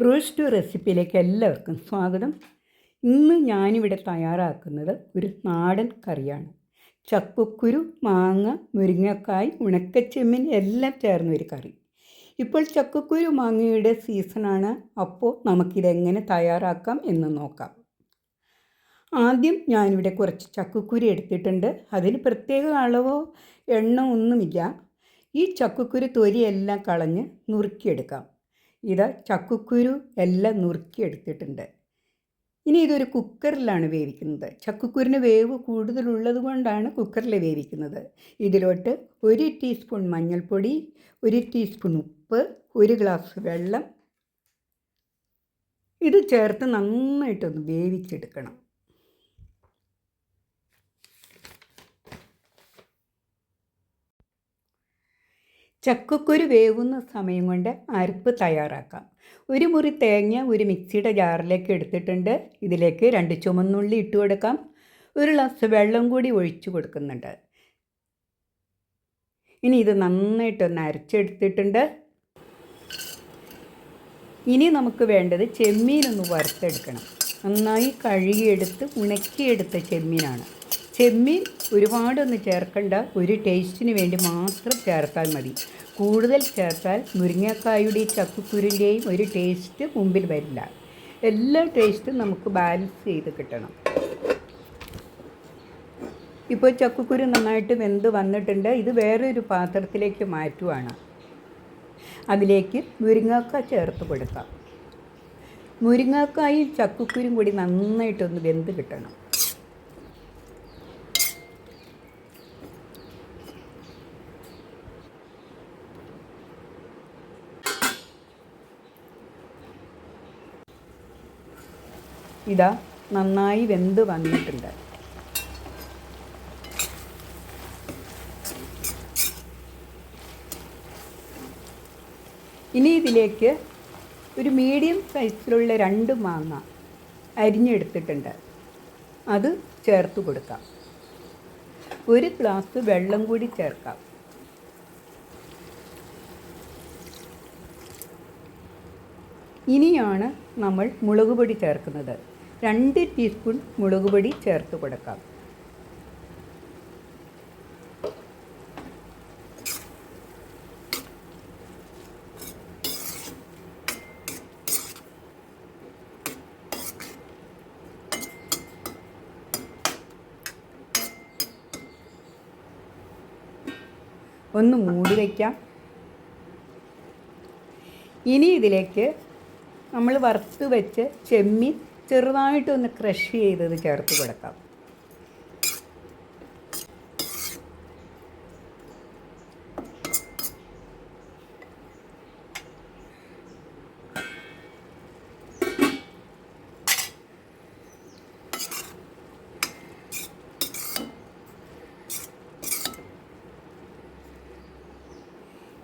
Roast റെസിപ്പിയിലേക്ക് എല്ലാവർക്കും സ്വാഗതം. ഇന്ന് ഞാനിവിടെ തയ്യാറാക്കുന്നത് ഒരു നാടൻ കറിയാണ്. ചക്കക്കുരു മാങ്ങ മുരിങ്ങക്കായ് ഉണക്കച്ചെമ്മീൻ എല്ലാം ചേർന്ന ഒരു കറി. ഇപ്പോൾ ചക്കക്കുരു മാങ്ങയുടെ സീസണാണ് അപ്പോൾ നമുക്കിതെങ്ങനെ തയ്യാറാക്കാം എന്ന് നോക്കാം. ആദ്യം ഞാനിവിടെ കുറച്ച് ചക്കക്കുരു എടുത്തിട്ടുണ്ട്. അതിന് പ്രത്യേക അളവോ എണ്ണ ഒന്നുമില്ല. ഈ ചക്കക്കുരു തൊരിയെല്ലാം കളഞ്ഞ് നുറുക്കിയെടുക്കാം. ഇത് ചക്കുക്കുരു എല്ലാം നുറുക്കിയെടുത്തിട്ടുണ്ട് ഇനി ഇതൊരു കുക്കറിലാണ് വേവിക്കുന്നത്. ചക്കക്കുരുവിന് വേവ് കൂടുതലുള്ളത് കൊണ്ടാണ് കുക്കറിൽ വേവിക്കുന്നത്. ഇതിലോട്ട് ഒരു ടീസ്പൂൺ മഞ്ഞൾപ്പൊടി ഒരു ടീസ്പൂൺ ഉപ്പ് ഒരു ഗ്ലാസ് വെള്ളം. ഇത് ചേർത്ത് നന്നായിട്ടൊന്ന് വേവിച്ചെടുക്കണം. ചക്കക്കുരു വേവുന്ന സമയം കൊണ്ട് അരപ്പ് തയ്യാറാക്കാം. ഒരു മുറി തേങ്ങ ഒരു മിക്സിയുടെ ജാറിലേക്ക് എടുത്തിട്ടുണ്ട്. ഇതിലേക്ക് രണ്ട് ചുമന്നുള്ളി ഇട്ട് കൊടുക്കാം. ഒരു ഗ്ലാസ് വെള്ളം കൂടി ഒഴിച്ചു കൊടുക്കുന്നുണ്ട്. ഇനി ഇത് നന്നായിട്ടൊന്ന് അരച്ചെടുത്തിട്ടുണ്ട്. ഇനി നമുക്ക് വേണ്ടത് ചെമ്മീനൊന്ന് വറുത്തെടുക്കണം. നന്നായി കഴുകിയെടുത്ത് ഉണക്കിയെടുത്ത ചെമ്മീനാണ്. ചെമ്മീൻ ഒരുപാടൊന്നും ചേർക്കേണ്ട. ഒരു ടേസ്റ്റിന് വേണ്ടി മാത്രം ചേർത്താൽ മതി. കൂടുതൽ ചേർത്താൽ മുരിങ്ങക്കായുടെയും ചക്കക്കുരുന്റെയും ഒരു ടേസ്റ്റ് മുമ്പിൽ വരില്ല. എല്ലാ ടേസ്റ്റും നമുക്ക് ബാലൻസ് ചെയ്ത് കിട്ടണം. ഇപ്പോൾ ചക്കക്കുരു നന്നായിട്ട് വെന്ത് വന്നിട്ടുണ്ട്. ഇത് വേറൊരു പാത്രത്തിലേക്ക് മാറ്റുവാണ്. അതിലേക്ക് മുരിങ്ങക്ക ചേർത്ത് കൊടുക്കാം. മുരിങ്ങക്കായും ചക്കക്കുരും കൂടി നന്നായിട്ടൊന്ന് വെന്ത് കിട്ടണം. ഇതാ നന്നായി വെന്ത് വന്നിട്ടുണ്ട്. ഇനി ഇതിലേക്ക് ഒരു മീഡിയം സൈസിലുള്ള രണ്ട് മാങ്ങ അരിഞ്ഞെടുത്തിട്ടുണ്ട്. അത് ചേർത്ത് കൊടുക്കാം. ഒരു ഗ്ലാസ് വെള്ളം കൂടി ചേർക്കാം. ഇനിയാണ് നമ്മൾ മുളക് പൊടി ചേർക്കുന്നത്. രണ്ട് ടീസ്പൂൺ മുളക് പൊടി ചേർത്ത് കൊടുക്കാം. ഒന്ന് മൂടി വയ്ക്കാം ഇനി ഇതിലേക്ക് നമ്മൾ വറുത്ത് വെച്ച് ചെമ്മീൻ ചെറുതായിട്ടൊന്ന് ക്രഷ് ചെയ്തത് ചേർത്ത് കൊടുക്കാം.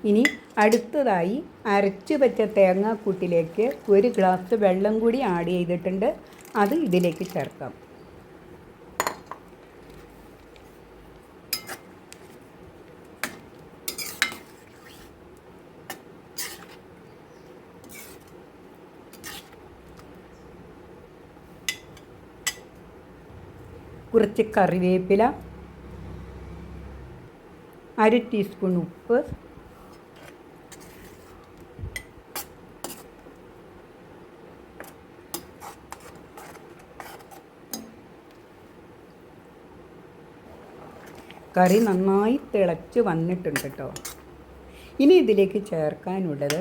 ഇനി അടുത്തതായി അരച്ചു വെച്ച തേങ്ങാക്കൂട്ടിലേക്ക് ഒരു ഗ്ലാസ് വെള്ളം കൂടി ആഡ് ചെയ്തിട്ടുണ്ട്. അത് ഇതിലേക്ക് ചേർക്കാം. കുറച്ച് കറിവേപ്പില അര ടീസ്പൂൺ ഉപ്പ് കറി നന്നായി തിളച്ച് വന്നിട്ടുണ്ട് കേട്ടോ ഇനി ഇതിലേക്ക് ചേർക്കാനുള്ളത്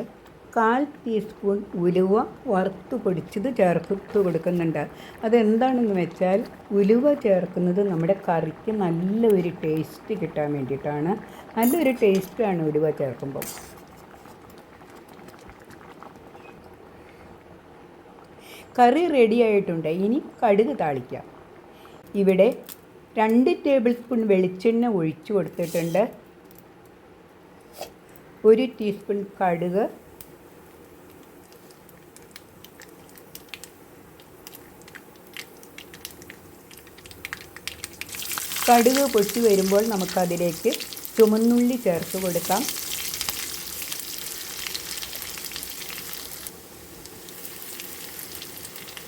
കാൽ ടീസ്പൂൺ ഉലുവ വറുത്ത് പൊടിച്ചത് ചേർത്ത് കൊടുക്കുന്നുണ്ട്. അതെന്താണെന്ന് വെച്ചാൽ ഉലുവ ചേർക്കുന്നത് നമ്മുടെ കറിക്ക് നല്ലൊരു ടേസ്റ്റ് കിട്ടാൻ വേണ്ടിയിട്ടാണ്. നല്ലൊരു ടേസ്റ്റാണ് ഉലുവ ചേർക്കുമ്പോൾ. കറി റെഡി ആയിട്ടുണ്ട്. ഇനി കടുക് താളിക്കാം. ഇവിടെ രണ്ട് ടേബിൾ സ്പൂൺ വെളിച്ചെണ്ണ ഒഴിച്ചു കൊടുത്തിട്ടുണ്ട്. ഒരു ടീസ്പൂൺ കടുക്. കടുക് പൊട്ടി വരുമ്പോൾ നമുക്കതിലേക്ക് ചുമന്നുള്ളി ചേർത്ത് കൊടുക്കാം.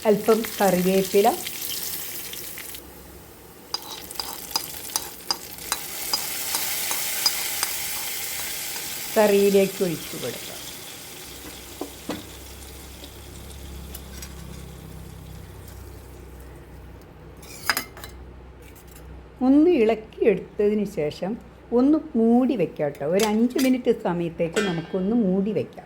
അല്പം കറിവേപ്പില. കറിയിലേക്ക് ഒഴിച്ചു കൊടുക്കുക ഒന്ന് ഇളക്കി എടുത്തതിന് ശേഷം ഒന്ന് മൂടി വെക്കാം കേട്ടോ. ഒരു അഞ്ച് മിനിറ്റ് സമയത്തേക്ക് നമുക്കൊന്ന് മൂടി വെക്കാം.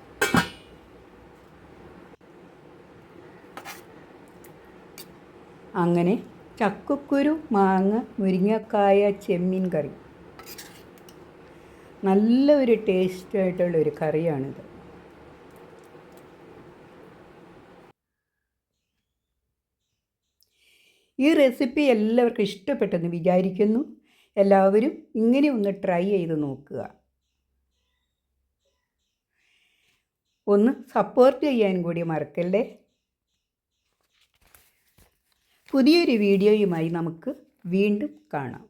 അങ്ങനെ ചക്കക്കുരു മാങ്ങ മുരിങ്ങക്കായ ചെമ്മീൻ കറി നല്ല ഒരു ടേസ്റ്റ് ആയിട്ടുള്ള ഒരു കറിയാണിത്. ഈ റെസിപ്പി എല്ലാവർക്കും ഇഷ്ടപ്പെട്ടെന്ന് വിചാരിക്കുന്നു. എല്ലാവരും ഇങ്ങനെ ഒന്ന് ട്രൈ ചെയ്ത് നോക്കുക. ഒന്ന് സപ്പോർട്ട് ചെയ്യാൻ കൂടി മറക്കല്ലേ? പുതിയൊരു വീഡിയോയുമായി നമുക്ക് വീണ്ടും കാണാം.